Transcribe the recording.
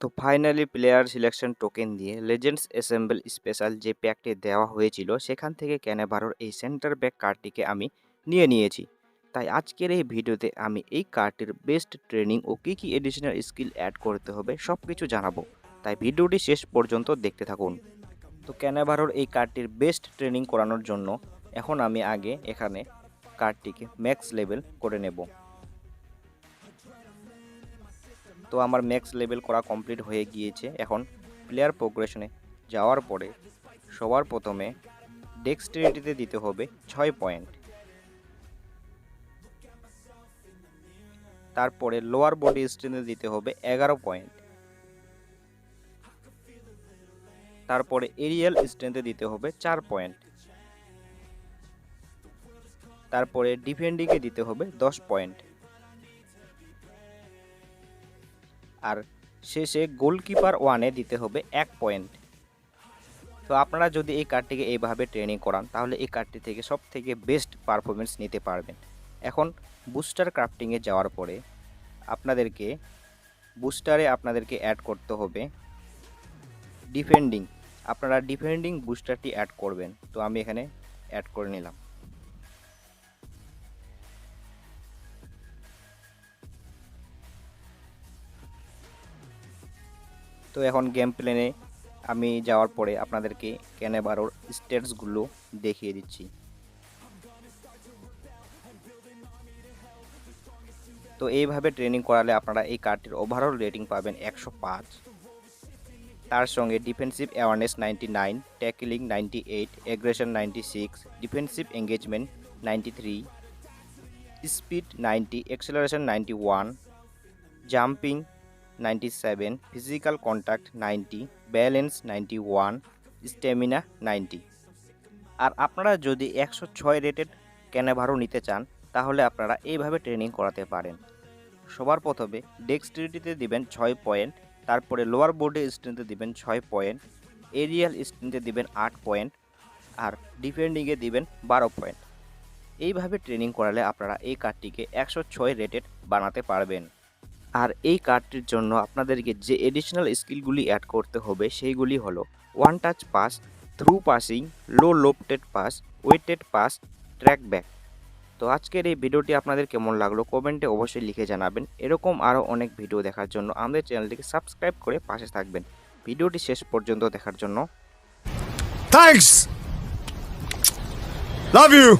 তো finally player selection token দিয়ে legends assemble special যে প্যাকটি দেওয়া হয়েছিল, সেখান থেকে ক্যানেভারোর এই সেন্টার ব্যাক কার্ডটিকে আমি নিয়ে নিয়েছি। তাই আজকের এই ভিডিওতে আমি এই কার্ডটির বেস্ট ট্রেনিং ও কী কী এডিশনাল স্কিল অ্যাড করতে হবে সব কিছু জানাব। তাই ভিডিওটি শেষ পর্যন্ত দেখতে থাকুন। তো ক্যানেভারোর এই কার্ডটির বেস্ট ট্রেনিং করানোর জন্য এখন আমি আগে এখানে কার্ডটিকে ম্যাক্স লেভেল করে নেব। তো আমার ম্যাক্স লেভেল করা কমপ্লিট হয়ে গিয়েছে এখন প্লেয়ার প্রোগ্রেশনে যাওয়ার পরে সবার প্রথমে ডেক্সটিরিটিতে দিতে হবে ছয় পয়েন্ট তারপরে লোয়ার বডি স্ট্রেন্থে দিতে হবে এগারো পয়েন্ট তারপরে এরিয়াল স্ট্রেন্থে দিতে হবে চার পয়েন্ট তারপরে ডিফেন্ডিংয়ে দিতে হবে দশ পয়েন্ট আর শেষে গোলকিপার ওয়ানে দিতে হবে এক পয়েন্ট। তো আপনারা যদি এই কার্ডটিকে এইভাবে ট্রেনিং করান, তাহলে এই কার্ডটি থেকে সব থেকে বেস্ট পারফরমেন্স নিতে পারবেন। এখন বুস্টার ক্রাফটিংয়ে যাওয়ার পরে আপনাদেরকে, বুস্টারে আপনাদেরকে অ্যাড করতে হবে ডিফেন্ডিং। আপনারা ডিফেন্ডিং বুস্টারটি অ্যাড করবেন। তো আমি এখানে অ্যাড করে নিলাম। তো এখন গেম প্লেনে আমি যাওয়ার পরে আপনাদেরকে ক্যানেবারোর স্টেটসগুলো দেখিয়ে দিচ্ছি। তো এইভাবে ট্রেনিং করালে আপনারা এই কার্ডটির ওভারঅল রেটিং পাবেন একশো পাঁচ। তার সঙ্গে defensive awareness ninety nine tackling ninety eight aggression ninety six defensive engagement ninety three speed ninety acceleration ninety one jumping ninety seven physical contact ninety balance ninety one আর আপনারা যদি একশো ছয় রেটেড ক্যানাভারও নিতে চান, তাহলে আপনারা এইভাবে ট্রেনিং করাতে পারেন। সবার প্রথমে ডেক্সটিরিটিতে দিবেন ছয় পয়েন্ট তারপরে লোয়ার বোর্ডে স্ট্রেন্থে দিবেন ছয় পয়েন্ট এরিয়াল স্ট্রেন্থে দিবেন আট পয়েন্ট আর ডিফেন্ডিংয়ে দিবেন বারো পয়েন্ট এইভাবে ট্রেনিং করালে আপনারা এই কার্ডটিকে একশো ছয় রেটেড বানাতে পারবেন। আর এই কার্ডটির জন্য আপনাদেরকে যে এডিশনাল স্কিলগুলি অ্যাড করতে হবে, সেইগুলি হলো one touch pass through passing low lofted pass weighted pass track back তো আজকের এই ভিডিওটি আপনাদের কেমন লাগল কমেন্টে অবশ্যই লিখে জানাবেন এরকম আরও অনেক ভিডিও দেখার জন্য আমাদের চ্যানেলটিকে সাবস্ক্রাইব করে পাশে থাকবেন ভিডিওটি শেষ পর্যন্ত দেখার জন্য Thanks. Love you.